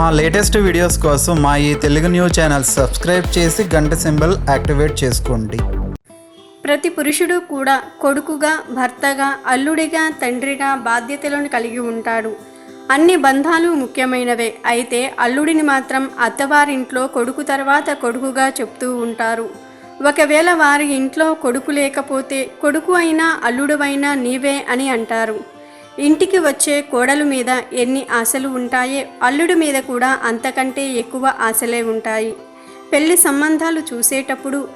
మా latest videos కోసం మా ఈ తెలుగు న్యూస్ ఛానల్ సబ్స్క్రైబ్ చేసి గంట సింబల్ యాక్టివేట్ చేసుకోండి. ప్రతి పురుషుడు కూడా కొడుకుగా భర్తగా అల్లుడిగా తండ్రిగా బాధ్యతలను కలిగి ఉంటాడు. అన్ని బంధాలు ముఖ్యమైనవే. అయితే అల్లుడిని మాత్రం అత్తవారింట్లో కొడుకు తర్వాత కొడుకుగా చెప్తూ ఉంటారు. ఒకవేళ వారి ఇంట్లో కొడుకు లేకపోతే కొడుకు అయినా అల్లుడువైనా నీవే అని అంటారు. ఇంటికి వచ్చే కోడలు మీద ఎన్ని ఆశలు ఉంటాయే అల్లుడి మీద కూడా అంతకంటే ఎక్కువ ఆశలే ఉంటాయి. పెళ్ళి సంబంధాలు చూసేటప్పుడు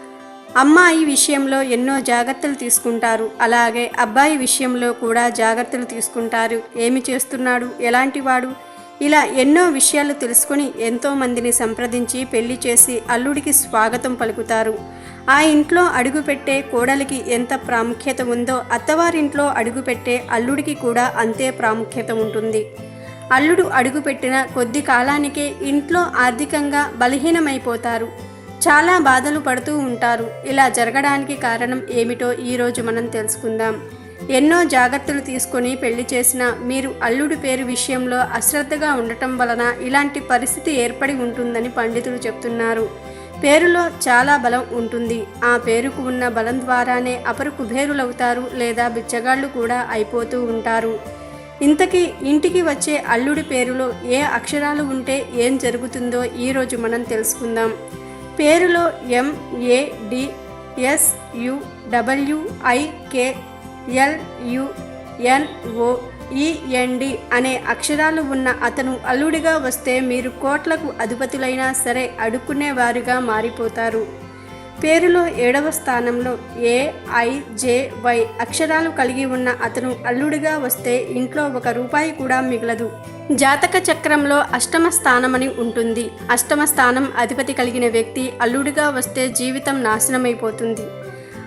అమ్మాయి విషయంలో ఎన్నో జాగ్రత్తలు తీసుకుంటారు. అలాగే అబ్బాయి విషయంలో కూడా జాగ్రత్తలు తీసుకుంటారు. ఏమి చేస్తున్నాడు? ఎలాంటివాడు ఇలా ఎన్నో విషయాలు తెలుసుకొని ఎంతోమందిని సంప్రదించి పెళ్ళి చేసి అల్లుడికి స్వాగతం పలుకుతారు. ఆ ఇంట్లో అడుగుపెట్టే కోడలికి ఎంత ప్రాముఖ్యత ఉందో అత్తవారింట్లో అడుగుపెట్టే అల్లుడికి కూడా అంతే ప్రాముఖ్యత ఉంటుంది. అల్లుడు అడుగుపెట్టిన కొద్ది కాలానికే ఇంట్లో ఆర్థికంగా బలహీనమైపోతారు. చాలా బాధలు పడుతూ ఉంటారు. ఇలా జరగడానికి కారణం ఏమిటో ఈరోజు మనం తెలుసుకుందాం. ఎన్నో జాగ్రత్తలు తీసుకొని పెళ్ళి చేసిన మీరు అల్లుడి పేరు విషయంలో అశ్రద్ధగా ఉండటం వలన ఇలాంటి పరిస్థితి ఏర్పడి ఉంటుందని పండితులు చెప్తున్నారు. పేరులో చాలా బలం ఉంటుంది. ఆ పేరుకు ఉన్న బలం ద్వారానే అపరు కుబేరులవుతారు లేదా బిచ్చగాళ్ళు కూడా అయిపోతూ ఉంటారు. ఇంతకీ ఇంటికి వచ్చే అల్లుడి పేరులో ఏ అక్షరాలు ఉంటే ఏం జరుగుతుందో ఈరోజు మనం తెలుసుకుందాం. పేరులో M A D D S U W I L U N O అనే అక్షరాలు ఉన్న అతను అల్లుడిగా వస్తే మీరు కోట్లకు అధిపతులైనా సరే అడుక్కునేవారుగా మారిపోతారు. పేరులో ఏడవ స్థానంలో ఏ ఐ జే వై అక్షరాలు కలిగి ఉన్న అతను అల్లుడిగా వస్తే ఇంట్లో ఒక రూపాయి కూడా మిగలదు. జాతక చక్రంలో అష్టమ స్థానమని ఉంటుంది. అష్టమ స్థానం అధిపతి కలిగిన వ్యక్తి అల్లుడిగా వస్తే జీవితం నాశనమైపోతుంది.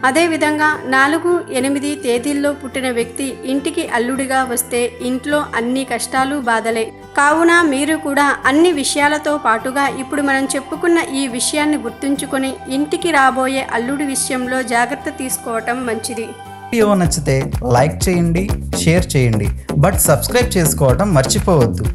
అదేవిధంగా నాలుగు ఎనిమిది తేదీల్లో పుట్టిన వ్యక్తి ఇంటికి అల్లుడిగా వస్తే ఇంట్లో అన్ని కష్టాలు బాధలే. కావున మీరు కూడా అన్ని విషయాలతో పాటుగా ఇప్పుడు మనం చెప్పుకున్న ఈ విషయాన్ని గుర్తుంచుకొని ఇంటికి రాబోయే అల్లుడి విషయంలో జాగ్రత్త తీసుకోవటం మంచిది. వీడియో నచ్చితే లైక్ చేయండి షేర్ చేయండి. బట్ సబ్స్క్రైబ్ చేసుకోవడం మర్చిపోవద్దు.